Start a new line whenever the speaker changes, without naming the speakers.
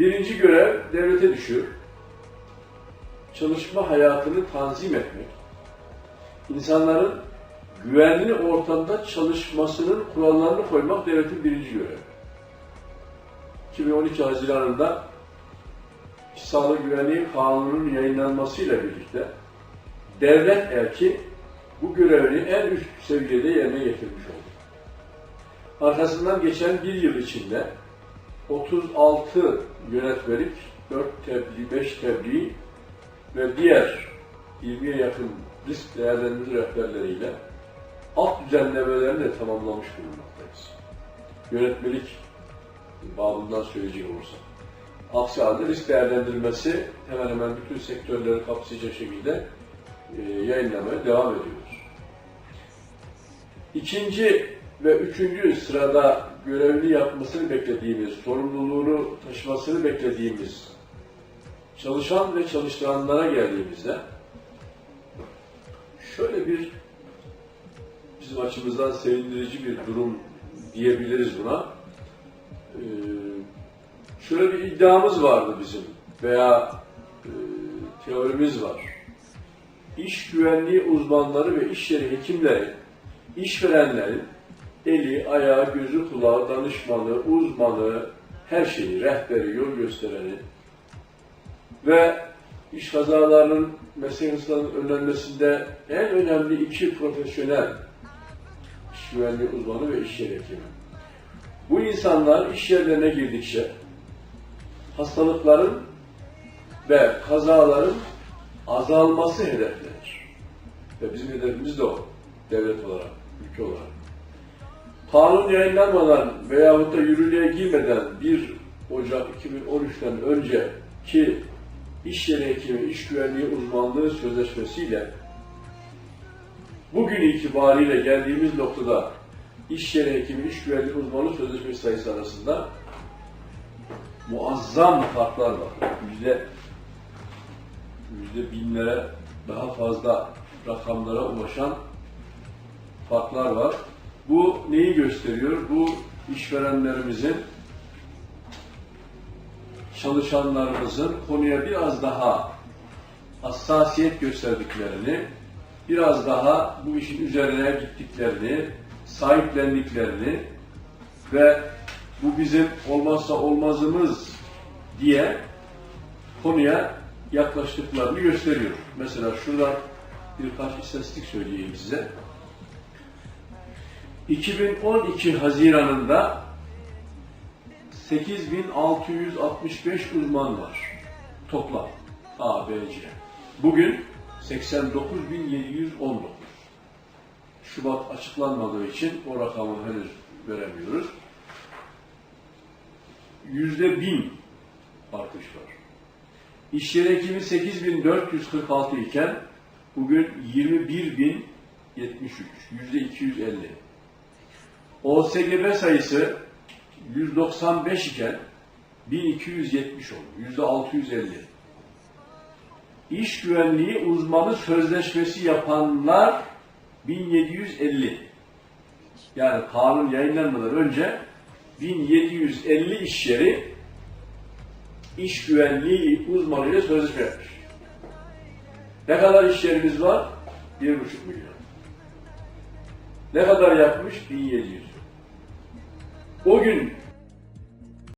Birinci görev devlete düşüyor. Çalışma hayatını tanzim etmek, insanların güvenli ortamda çalışmasının kurallarını koymak devletin birinci görevi. 2012 Haziran'ında İş Sağlığı Güvenliği Kanunu'nun yayınlanmasıyla birlikte devlet erki bu görevini en üst seviyede yerine getirmiş oldu. Arkasından geçen bir yıl içinde 36 yönetmelik, 4 tebliğ, 5 tebliğ ve diğer 20'ye yakın risk değerlendirme rehberleriyle alt düzenlemelerini de tamamlamış bulunmaktayız. Yönetmelik babından söyleyecek olursak. Aksi halde risk değerlendirmesi hemen hemen bütün sektörleri kapsayacak şekilde e, yayınlamaya devam ediyoruz. İkinci ve üçüncü sırada görevli yapmasını beklediğimiz, sorumluluğunu taşımasını beklediğimiz çalışan ve çalıştıranlara geldiğimizde şöyle bir bizim açımızdan sevindirici bir durum diyebiliriz buna. Ee, şöyle bir iddiamız vardı bizim veya e, teorimiz var. İş güvenliği uzmanları ve iş yeri hekimleri, işverenlerin eli, ayağı, gözü, kulağı, danışmanı, uzmanı, her şeyi, rehberi, yol göstereni ve iş kazalarının, meslek hırslarının önlenmesinde en önemli iki profesyonel iş güvenliği uzmanı ve iş yeri hekimi. Bu insanlar iş yerlerine girdikçe hastalıkların ve kazaların azalması hedeflenir. Ve bizim hedefimiz de o, devlet olarak, ülke olarak. Kanun yayınlanmadan veyahut da yürürlüğe girmeden 1 Ocak 2013'ten önce ki iş yeri hekimi, iş güvenliği uzmanlığı sözleşmesiyle bugün itibariyle geldiğimiz noktada iş yeri hekimi, iş güvenliği uzmanlığı sözleşmesi sayısı arasında muazzam farklar var. Yüzde yüzde binlere daha fazla rakamlara ulaşan farklar var. Bu neyi gösteriyor? Bu işverenlerimizin, çalışanlarımızın konuya biraz daha hassasiyet gösterdiklerini, biraz daha bu işin üzerine gittiklerini, sahiplendiklerini ve bu bizim olmazsa olmazımız diye konuya yaklaştıklarını gösteriyor. Mesela şuradan birkaç istatistik söyleyeyim size. 2012 Haziran'ında 8665 uzman var. Toplam A, B, C. Bugün 89.719. Şubat açıklanmadığı için o rakamı henüz veremiyoruz. Yüzde bin artış var. İş yeri hekimi 8446 iken bugün 21073, yüzde 250. OSGB sayısı 195 iken 1270 oldu. Yüzde 650. İş güvenliği uzmanı sözleşmesi yapanlar 1750. Yani kanun yayınlanmadan önce 1750 iş yeri iş güvenliği uzmanıyla sözleşme yapmış. Ne kadar iş yerimiz var? 1,5 milyon. Ne kadar yapmış? 1700. O gün